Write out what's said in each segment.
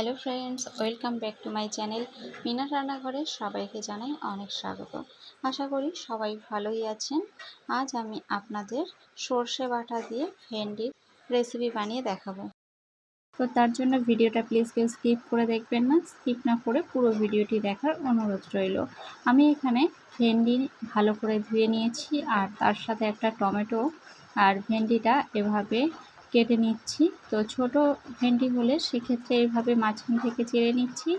Hello friends, welcome back to my channel Mina রান্নাঘরে সবাইকে জানাই অনেক স্বাগত। আশা করি সবাই ভালোই আছেন। আজ আমি আপনাদের সর্ষে বাটা দিয়ে ভেন্ডির রেসিপি বানিয়ে দেখাবো। তো তার জন্য ভিডিওটা প্লিজ কেউ স্কিপ করে দেখবেন না স্কিপ না করে পুরো ভিডিওটি দেখার অনুরোধ রইল। আমি এখানে ভেন্ডি ভালো করে ধুয়ে নিয়েছি আর তার সাথে একটা টমেটো আর ভেন্ডিটা এভাবে কেটে নিচ্ছি। তো ছোট ভেন্ডি হলে সেক্ষেত্রে এইভাবে মাঝখান থেকে চেড়ে নিচ্ছি।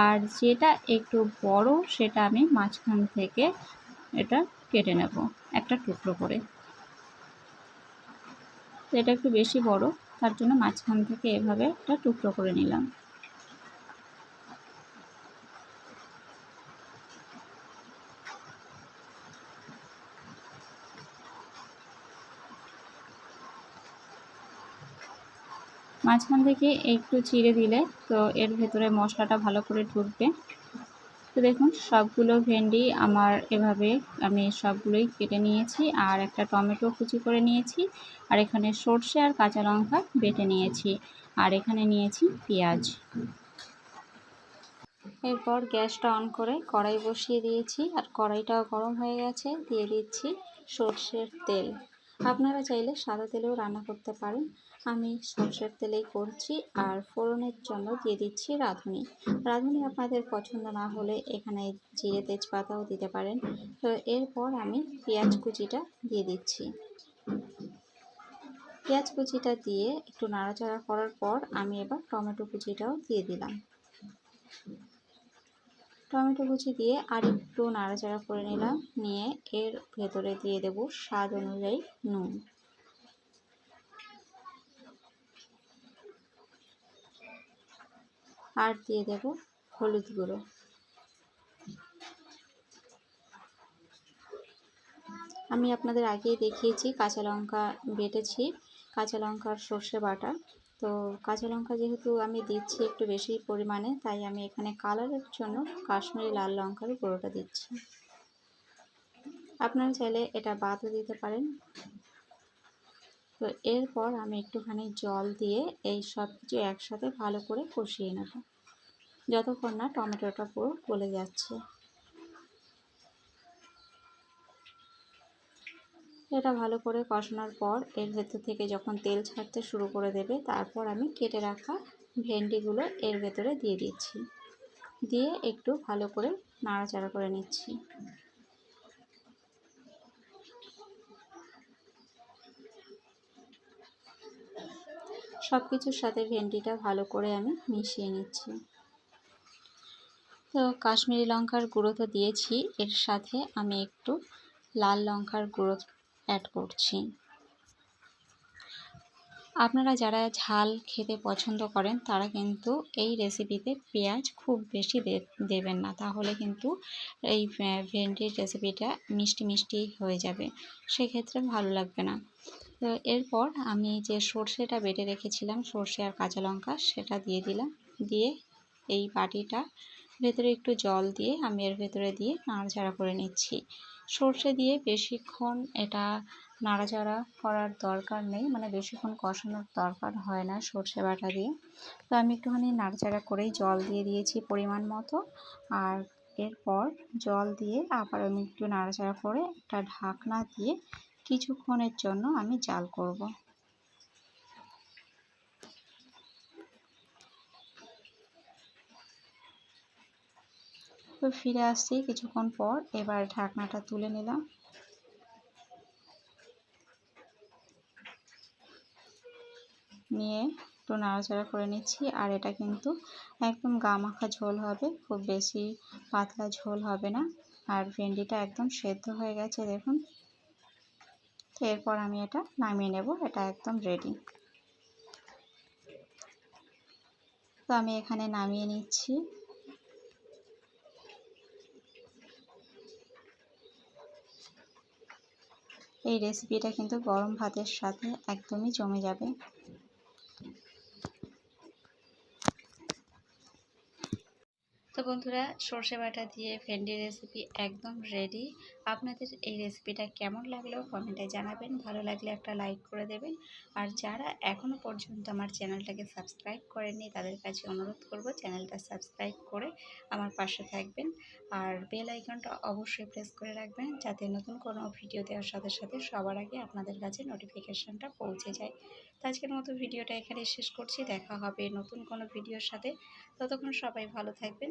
আর যেটা একটু বড় সেটা আমি মাঝখান থেকে এটা কেটে নেব একটা টুকরো করে। তো এটা একটু বেশি বড়, তার জন্য মাঝখান থেকে এভাবে একটা টুকরো করে নিলাম। মাঝখান থেকে একটু চিড়ে দিলে তো এর ভেতরে মশলাটা ভালো করে ঢুকবে। তো দেখুন, সবগুলো ভেন্ডি আমার এভাবে আমি সবগুলোই কেটে নিয়েছি আর একটা টমেটো কুচি করে নিয়েছি আর এখানে সর্ষে আর কাঁচা লঙ্কা বেটে নিয়েছি আর এখানে নিয়েছি পেঁয়াজ। এরপর গ্যাসটা অন করে কড়াই বসিয়ে দিয়েছি আর কড়াইটাও গরম হয়ে গেছে, দিয়ে দিচ্ছি সর্ষের তেল। আপনারা চাইলে সাদা তেলেও রান্না করতে পারেন। আমি সরষের তেলেই করছি আর ফোড়নের জন্য দিয়ে দিচ্ছি রাঁধুনি। রাঁধুনি আপনাদের পছন্দ না হলে এখানে জিরে, তেজপাতাও দিতে পারেন। তো এরপর আমি পেঁয়াজ কুচিটা দিয়ে দিচ্ছি। পেঁয়াজ কুচিটা দিয়ে একটু নাড়াচাড়া করার পর আমি এবার টমেটো কুচিটাও দিয়ে দিলাম। টমেটো কুচি দিয়ে আর একটু নাড়াচাড়া করে নিলাম। নিয়ে এর ভেতরে দিয়ে দেব স্বাদ অনুযায়ী নুন। আর দিয়ে দেব হলুদ গুঁড়ো। আমি আপনাদের আগেই দেখিয়েছি, কাঁচা লঙ্কা বেটেছি, কাঁচা লঙ্কার সর্ষে বাটা। তো কাঁচা লঙ্কা যেহেতু আমি দিচ্ছি একটু বেশি পরিমাণে, তাই আমি এখানে কালারের জন্য কাশ্মীরি লাল লঙ্কার গুঁড়োটা দিচ্ছি। আপনারা চাইলে এটা বাদও দিতে পারেন। তো এরপর আমি একটুখানি জল দিয়ে এই সব কিছু একসাথে ভালো করে কষিয়ে নেব, যতক্ষণ না টমেটোটা পুরো গলে যাচ্ছে। এটা ভালো করে কষানোর পর এর ভেতর থেকে যখন তেল ছাড়তে শুরু করে দেবে, তারপর আমি কেটে রাখা ভেন্ডিগুলো এর ভেতরে দিয়ে দিচ্ছি। দিয়ে একটু ভালো করে নাড়াচাড়া করে নিচ্ছি। সব কিছুর সাথে ভেন্ডিটা ভালো করে আমি মিশিয়ে নিচ্ছি। তো কাশ্মীরি লঙ্কার গুঁড়ো তো দিয়েছি, এর সাথে আমি একটু লাল লঙ্কার গুঁড়ো অ্যাড করছি। আপনারা যারা ঝাল খেতে পছন্দ করেন, তারা কিন্তু এই রেসিপিতে পেঁয়াজ খুব বেশি দেবেন না। তাহলে কিন্তু এই ভেন্ডির রেসিপিটা মিষ্টি মিষ্টি হয়ে যাবে। সেক্ষেত্রে ভালো লাগবে না। তো এরপর আমি যে সর্ষেটা বেটে রেখেছিলাম, সর্ষে আর কাঁচা লঙ্কা, সেটা দিয়ে দিলাম। দিয়ে এই বাটিটা ভেতরে একটু জল দিয়ে, আমি এর ভেতরে দিয়ে নাড়াচাড়া করে নিচ্ছি। সর্ষে দিয়ে বেশিক্ষণ এটা নাড়াচাড়া করার দরকার নেই মানে বেশিক্ষণ কষানোর দরকার হয় না সর্ষে বাটা দিয়ে। তো আমি একটুখানি নাড়াচাড়া করেই জল দিয়ে দিয়েছি পরিমাণ মতো, আর এরপর জল দিয়ে আবার আমি একটু নাড়াচাড়া করে একটা ঢাকনা দিয়ে কিছুক্ষণের জন্য আমি জাল করব। তো ফিরে আসছি কিছুক্ষণ পর। এবার ঢাকনাটা তুলে নিলাম। নিয়ে একটু নাড়াচাড়া করে নিচ্ছি। আর এটা কিন্তু একদম গা মাখা ঝোল হবে। খুব বেশি পাতলা ঝোল হবে না। আর ভেন্ডিটা একদম সেদ্ধ হয়ে গেছে, দেখুন। এরপর আমি এটা নামিয়ে নেব। এটা একদম রেডি তো আমি এখানে নামিয়ে নিচ্ছি। এই রেসিপিটা কিন্তু গরম ভাতের সাথে একদমই জমে যাবে। তো বন্ধুরা, সর্ষে বাটা দিয়ে ভেন্ডি রেসিপি একদম রেডি আপনাদের এই রেসিপিটা কেমন লাগল কমেন্টে জানাবেন। ভালো লাগলে একটা লাইক করে দেবেন। আর যারা এখনও পর্যন্ত আমার চ্যানেলটাকে সাবস্ক্রাইব করেননি, তাদের কাছে অনুরোধ করব চ্যানেলটা সাবস্ক্রাইব করে আমার পাশে থাকবেন। আর বেল আইকনটা অবশ্যই প্রেস করে রাখবেন, যাতে নতুন কোনো ভিডিও দেওয়ার সাথে সাথে সবার আগে আপনাদের কাছে নোটিফিকেশানটা পৌঁছে যায়। তো আজকের মতো ভিডিওটা এখানে শেষ করছি। দেখা হবে নতুন কোনো ভিডিওর সাথে। ততক্ষণ সবাই ভালো থাকবেন